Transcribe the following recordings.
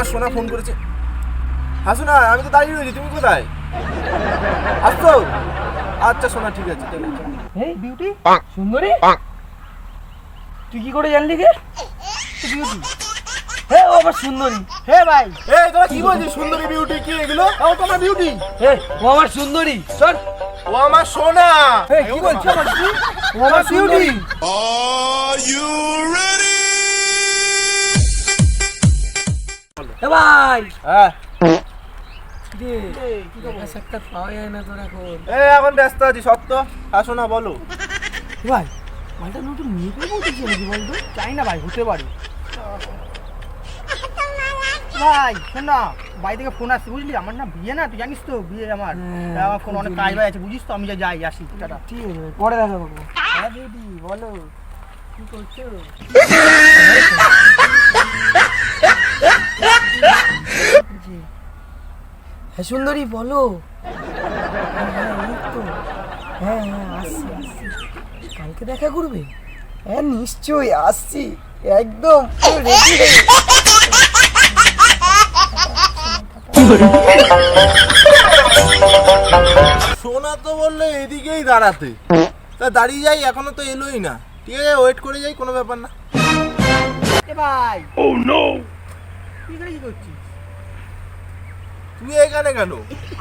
আমার সোনা ফোন করেছে। হাসু না আমি তো দাঁড়িয়ে রয়েছি তুমি কোথায়? আসতো আচ্ছা সোনা ঠিক আছে এই বিউটি সুন্দরী? তুই কি করে জানলি কে বিউটি। হে ও আবার সুন্দরী। হে ভাই। এই তোরা কি বলছিস? সুন্দরী বিউটি কি এগুলো? ও তোমার বিউটি। হে ও আমার সুন্দরী। চল। ও আমার সোনা। হে কি বলছিস? আমার কি ও আমার বিউটি Are you ready? ভাই। হ্যাঁ। এখন। ব্যস্ত আছি সত্য আসো না বলো। ভাই মালটা নতুন নিয়ে বলতেছি নাকি বলতো? চাই না ভাই হতে পারে। ভাই শোন না বাড়ি থেকে ফোন আসছে বুঝলি? আমার না বিয়ে না তুই জানিস তো বিয়ে আমার। হ্যাঁ, আমার ফোন অনেক কাজ আছে বুঝিস তো আমি যা যাই আসি টাটা। ঠিক আছে পরে দেখা করব। হ্যাঁ দিদি বলো। কি করছ? হ্যাঁ সুন্দরী বলো। হ্যাঁ, হ্যাঁ। হ্যাঁ আসছি আসছি। কালকে দেখা করবে? হ্যাঁ নিশ্চয়ই আসছি। একদম। রেডি সোনা তো বলল এদিকেই দাঁড়াতে। তা দাঁড়িয়ে যাই এখনও তো এলোই না। ঠিক আছে ওয়েট করে যাই কোনো ব্যাপার না। ভাই। ও নো কি করছিস? তুই এখানে কেন?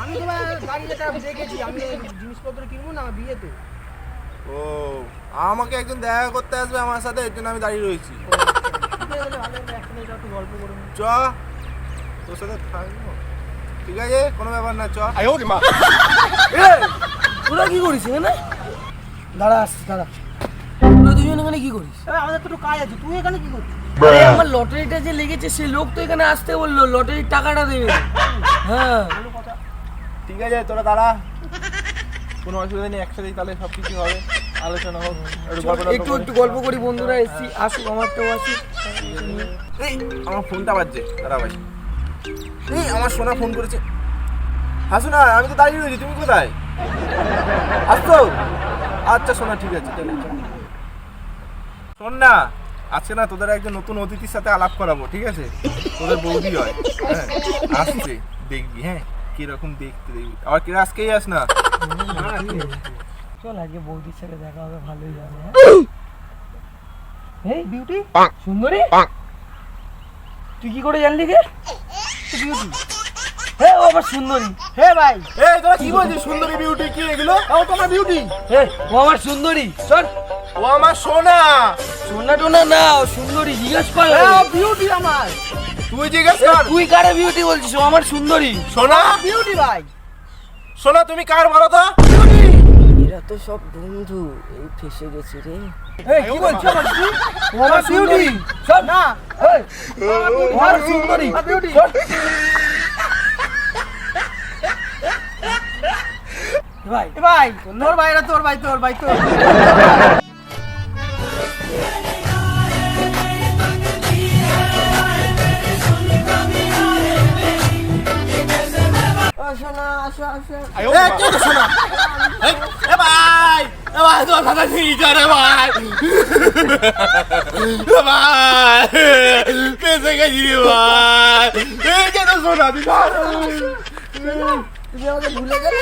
আমি তোমার গাড়ি দেখেছি আমি জিনিসপত্র কিনবো না বিয়েতে। ও আমাকে একজন দেখা করতে আসবে আমার সাথে এর জন্য আমি দাঁড়িয়ে রয়েছি। চ। তোর সাথে থাকব? ঠিক আছে কোনো ব্যাপার না চ। তোরা কি করিস এখানে? দাঁড়া আসছি দাঁড়া। তোরা দুজন এখানে কি করিস? আমাদের তো একটু কাজ আছে তুই এখানে কি করছিস? আরে আমার লটারিটা যে লেগেছে সেই লোক তো এখানে আসতে বলল লটারির টাকাটা দেবে। হ্যাঁ। ঠিক আছে তোরা দাঁড়া। কোনো অসুবিধা নেই একসাথেই তাহলে সব কিছু হবে। আলোচনা হোক একটু একটু গল্প করি বন্ধুরা এসছি আসুক আমারটাও আসুক। এই আমার ফোনটা বাজছে। দাঁড়া ভাই। এই আমার সোনা ফোন করেছে। হাসু না আমি তো দাঁড়িয়ে রয়েছি তুমি কোথায়? আসতো আচ্ছা সোনা ঠিক আছে ঠিক আছে শোন না আজকে না তোদের একজন নতুন অতিথির সাথে আলাপ করাবো ঠিক আছে? তোদের বৌদি হয় হ্যাঁ আসছে দেখবি হ্যাঁ কীরকম দেখতে দেখবি। আবার কিরা আজকেই আস না? চল আজকে বৌদির সাথে দেখা হবে ভালোই যাবে হ্যাঁ? এই বিউটি সুন্দরী? তুই কি করে জানলি কে বিউটি। হে ও আবার সুন্দরী। হে ভাই। এই তোরা কি বলছিস? সুন্দরী বিউটি কি এগুলো? ও তোমার বিউটি। হে ও আমার সুন্দরী। চল। ও আমার সোনা। সোনা টোনা না ও সুন্দরী জিজ্ঞেস কর। বিউটি আমার তুই জিজ্ঞেস কর। তুই কারে বিউটি বলছিস? ও আমার সুন্দরী। সোনা? বিউটি ভাই। সোনা তুমি কার ভালো তো এরা তো সব বন্ধু। এই ফেসে গেছে রে। এই কি বলছো আমার বিউটি না। এই, আমার সুন্দরী। বিউটি ভাই। ভাই তোর ভাই তোর ভাই তোর ভাই তোর আসো না আসো আসো এ, কে তো সোনা এই, এ ভাই এ ভাই তোর কথা ঠিক রে ভাই। এ ভাই পেছে গেছি রে ভাই। এ কে তো সোনা তুই ধর। তুমি আমাকে ভুলে গেলে?